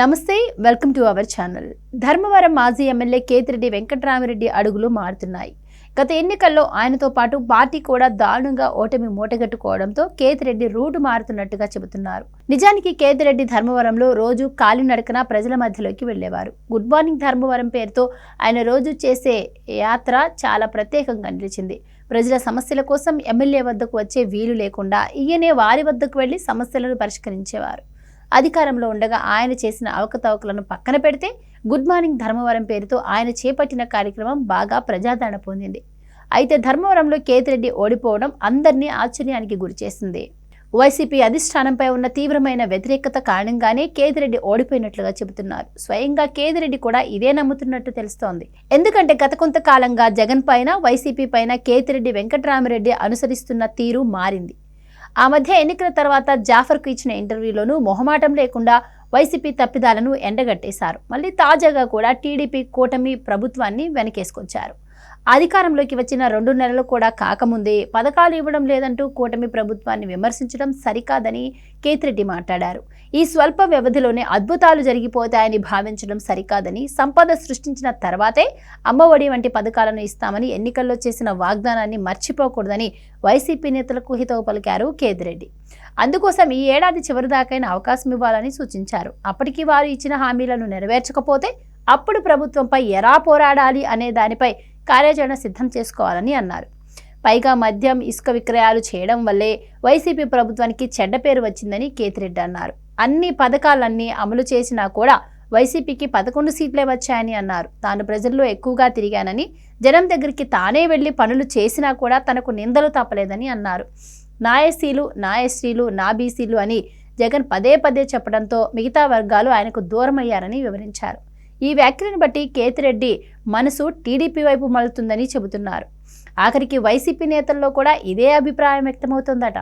Namaste welcome to our channel. Dharmavaram మాజీ MLA Kethireddy Venkatramireddy అడుగులు మారుతున్నాయి. గత ఎన్నికల్లో ఆయనతో పాటు పార్టీ కూడా దారుణంగా ఓటమి మూటగట్టుకోవడంతో కేతిరెడ్డి రూటు మారుతున్నట్టుగా చెబుతున్నారు. నిజానికి కేతిరెడ్డి ధర్మవరంలో రోజు కాలినడకన ప్రజల మధ్యలోకి వెళ్ళేవారు గుడ్ మార్నింగ్ ధర్మవరం పేరుతో ఆయన రోజు చేసే యాత్ర చాలా ప్రత్యేకంగా నిలిచింది. ప్రజల సమస్యల కోసం ఎమ్మెల్యే వద్దకు వచ్చే వీలు లేకుండా ఈయనే వారి వద్దకు వెళ్ళి సమస్యలను పరిష్కరించేవారు. అధికారంలో ఉండగా ఆయన చేసిన అవకతవకలను పక్కన పెడితే గుడ్ మార్నింగ్ ధర్మవరం పేరుతో ఆయన చేపట్టిన కార్యక్రమం బాగా ప్రజాదరణ పొందింది. అయితే ధర్మవరంలో కేతిరెడ్డి ఓడిపోవడం అందరినీ ఆశ్చర్యానికి గురిచేసింది వైసీపీ అధిష్టానంపై ఉన్న తీవ్రమైన వ్యతిరేకత కారణంగానే కేతిరెడ్డి ఓడిపోయినట్లుగా చెబుతున్నారు. స్వయంగా కేతిరెడ్డి కూడా ఇదే నమ్ముతున్నట్టు తెలుస్తోంది. ఎందుకంటే గత కొంతకాలంగా జగన్ పైన వైసీపీ పైన కేతిరెడ్డి వెంకటరామరెడ్డి అనుసరిస్తున్న తీరు మారింది. ఆ మధ్య ఎన్నికల తర్వాత జాఫర్కు ఇచ్చిన ఇంటర్వ్యూలోనూ మొహమాటం లేకుండా వైసీపీ తప్పిదాలను ఎండగట్టేశారు. మళ్ళీ తాజాగా కూడా టీడీపీ కూటమి ప్రభుత్వాన్ని వెనకేసుకొచ్చారు. అధికారంలోకి వచ్చిన రెండు నెలలు కూడా కాకముందే పథకాలు ఇవ్వడం లేదంటూ కూటమి ప్రభుత్వాన్ని విమర్శించడం సరికాదని కేతిరెడ్డి మాట్లాడారు. ఈ స్వల్ప వ్యవధిలోనే అద్భుతాలు జరిగిపోతాయని భావించడం సరికాదని సంపద సృష్టించిన తర్వాతే అమ్మఒడి వంటి పథకాలను ఇస్తామని ఎన్నికల్లో చేసిన వాగ్దానాన్ని మర్చిపోకూడదని వైసీపీ నేతలకు హితవు పలికారు కేతిరెడ్డి. అందుకోసం ఈ ఏడాది చివరిదాకైనా అవకాశం ఇవ్వాలని సూచించారు. అప్పటికి వారు ఇచ్చిన హామీలను నెరవేర్చకపోతే అప్పుడు ప్రభుత్వంపై ఎలా పోరాడాలి అనే దానిపై కార్యాచరణ సిద్ధం చేసుకోవాలని అన్నారు. పైగా మద్యం ఇసుక విక్రయాలు చేయడం వల్లే వైసీపీ ప్రభుత్వానికి చెడ్డ పేరు వచ్చిందని కేతిరెడ్డి అన్నారు. అన్ని పథకాలన్నీ అమలు చేసినా కూడా వైసీపీకి పదకొండు సీట్లే వచ్చాయని అన్నారు. తాను ప్రజల్లో ఎక్కువగా తిరిగానని జనం దగ్గరికి తానే వెళ్ళి పనులు చేసినా కూడా తనకు నిందలు తప్పలేదని అన్నారు. నా ఎస్సీలు నా ఎస్టీలు నా బీసీలు అని జగన్ పదే పదే చెప్పడంతో మిగతా వర్గాలు ఆయనకు దూరమయ్యారని వివరించారు. ఈ వ్యాఖ్యలను బట్టి కేతిరెడ్డి మనసు టీడీపీ వైపు మలుతుందని చెబుతున్నారు. ఆఖరికి వైసీపీ నేతల్లో కూడా ఇదే అభిప్రాయం వ్యక్తమవుతుందట.